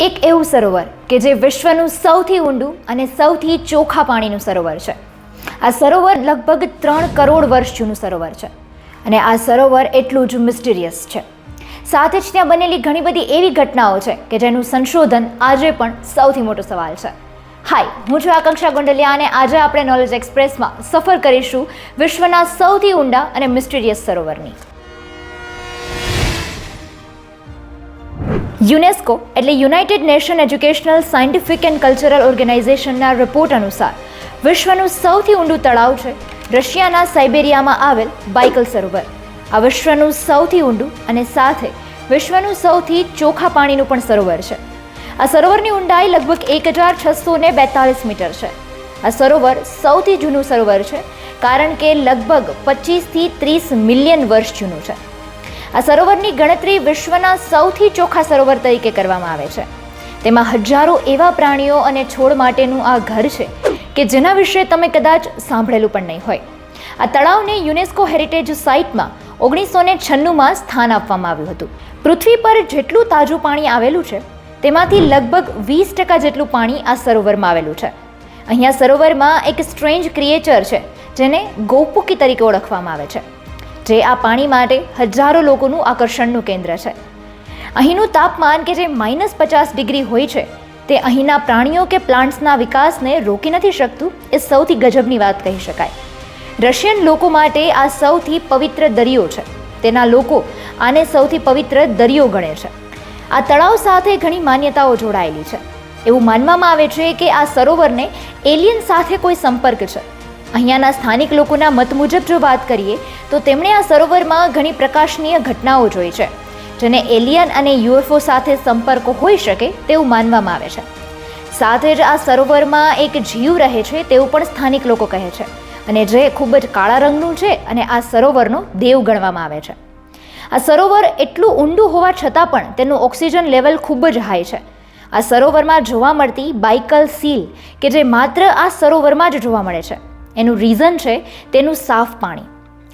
એક એવું સરોવર કે જે વિશ્વનું સૌથી ઊંડું અને સૌથી ચોખ્ખા પાણીનું સરોવર છે. આ સરોવર લગભગ ત્રણ કરોડ વર્ષ જૂનું સરોવર છે અને આ સરોવર એટલું જ મિસ્ટીરિયસ છે. સાથે જ ત્યાં બનેલી ઘણી બધી એવી ઘટનાઓ છે કે જેનું સંશોધન આજે પણ સૌથી મોટો સવાલ છે. હાય, હું છું આકાંક્ષા ગોંડલિયા અને આજે આપણે નોલેજ એક્સપ્રેસમાં સફર કરીશું વિશ્વના સૌથી ઊંડા અને મિસ્ટીરિયસ સરોવરની. યુનેસ્કો એટલે united nation educational, scientific and cultural ઓર્ગેનાઇઝેશનના report અનુસાર વિશ્વનું સૌથી ઊંડું તળાવ છે રશિયાના સાઇબેરિયામાં આવેલ બાઇકલ સરોવર. આ વિશ્વનું સૌથી ઊંડું અને સાથે વિશ્વનું સૌથી ચોખ્ખા પાણીનું પણ સરોવર છે. આ સરોવરની ઊંડાઈ લગભગ એક હજાર છસો ને બેતાલીસ મીટર છે. આ સરોવર સૌથી જૂનું સરોવર છે કારણ કે લગભગ પચીસથી ત્રીસ મિલિયન વર્ષ જૂનું છે. આ સરોવરની ગણતરી વિશ્વના સૌથી ચોખ્ખા સરોવર તરીકે કરવામાં આવે છે. તેમાં હજારો એવા પ્રાણીઓ અને છોડ માટેનું આ ઘર છે કે જેના વિશે તમે કદાચ સાંભળેલું પણ નહીં હોય. આ તળાવને યુનેસ્કો હેરિટેજ સાઇટમાં ઓગણીસો ને છન્નુંમાં સ્થાન આપવામાં આવ્યું હતું. પૃથ્વી પર જેટલું તાજું પાણી આવેલું છે, તેમાંથી લગભગ વીસ ટકા જેટલું પાણી આ સરોવરમાં આવેલું છે. અહીંયા સરોવરમાં એક સ્ટ્રેન્જ ક્રિએચર છે, જેને ગૌપુકી તરીકે ઓળખવામાં આવે છે. જે આ પાણી માટે હજારો લોકોનું આકર્ષણનું કેન્દ્ર છે. અહીંનું તાપમાન કે જે માઇનસ પચાસ ડિગ્રી હોય છે, તે અહીંના પ્રાણીઓ કે પ્લાન્ટ્સના વિકાસને રોકી નથી શકતું એ સૌથી ગજબની વાત કહી શકાય. રશિયન લોકો માટે આ સૌથી પવિત્ર દરિયો છે. તેના લોકો આને સૌથી પવિત્ર દરિયો ગણે છે. આ તળાવ સાથે ઘણી માન્યતાઓ જોડાયેલી છે. એવું માનવામાં આવે છે કે આ સરોવરને એલિયન સાથે કોઈ સંપર્ક છે. અહીંયાના સ્થાનિક લોકોના મત મુજબ જો વાત કરીએ, તો તેમણે આ સરોવરમાં ઘણી પ્રકાશનીય ઘટનાઓ જોઈ છે, જેને એલિયન અને યુએફઓ સાથે સંપર્ક હોઈ શકે તેવું માનવામાં આવે છે. સાથે જ આ સરોવરમાં એક જીવ રહે છે તેવું પણ સ્થાનિક લોકો કહે છે, અને જે ખૂબ જ કાળા રંગનું છે અને આ સરોવરનો દેવ ગણવામાં આવે છે. આ સરોવર એટલું ઊંડું હોવા છતાં પણ તેનું ઓક્સિજન લેવલ ખૂબ જ હાઈ છે. આ સરોવરમાં જોવા મળતી બાઇકલ સીલ, કે જે માત્ર આ સરોવરમાં જ જોવા મળે છે એનું રીઝન છે તેનું સાફ પાણી.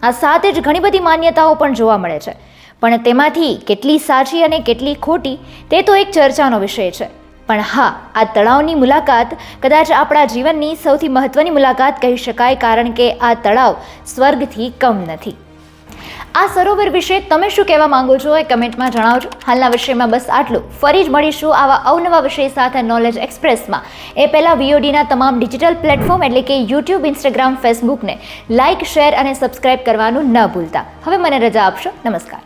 આ સાથે જ ઘણી બધી માન્યતાઓ પણ જોવા મળે છે. પણ તેમાંથી કેટલી સાચી અને કેટલી ખોટી, તે તો એક ચર્ચાનો વિષય છે. પણ હા, આ તળાવની મુલાકાત કદાચ આપણા જીવનની સૌથી મહત્ત્વની મુલાકાત કહી શકાય કારણ કે આ તળાવ સ્વર્ગથી કમ નથી. આ સરોવર વિશે તમે શું કહેવા માંગો છો એ કમેન્ટમાં જણાવજો. હાલના વિષયમાં બસ આટલું. ફરી જ મળીશું આવા અવનવા વિષય સાથે નોલેજ એક્સપ્રેસમાં એ પહેલાં વીઓડીના તમામ ડિજિટલ પ્લેટફોર્મ એટલે કે યુટ્યુબ ઇન્સ્ટાગ્રામ ફેસબુકને લાઇક શેર અને સબસ્ક્રાઇબ કરવાનું ન ભૂલતા. હવે મને રજા આપશો. નમસ્કાર.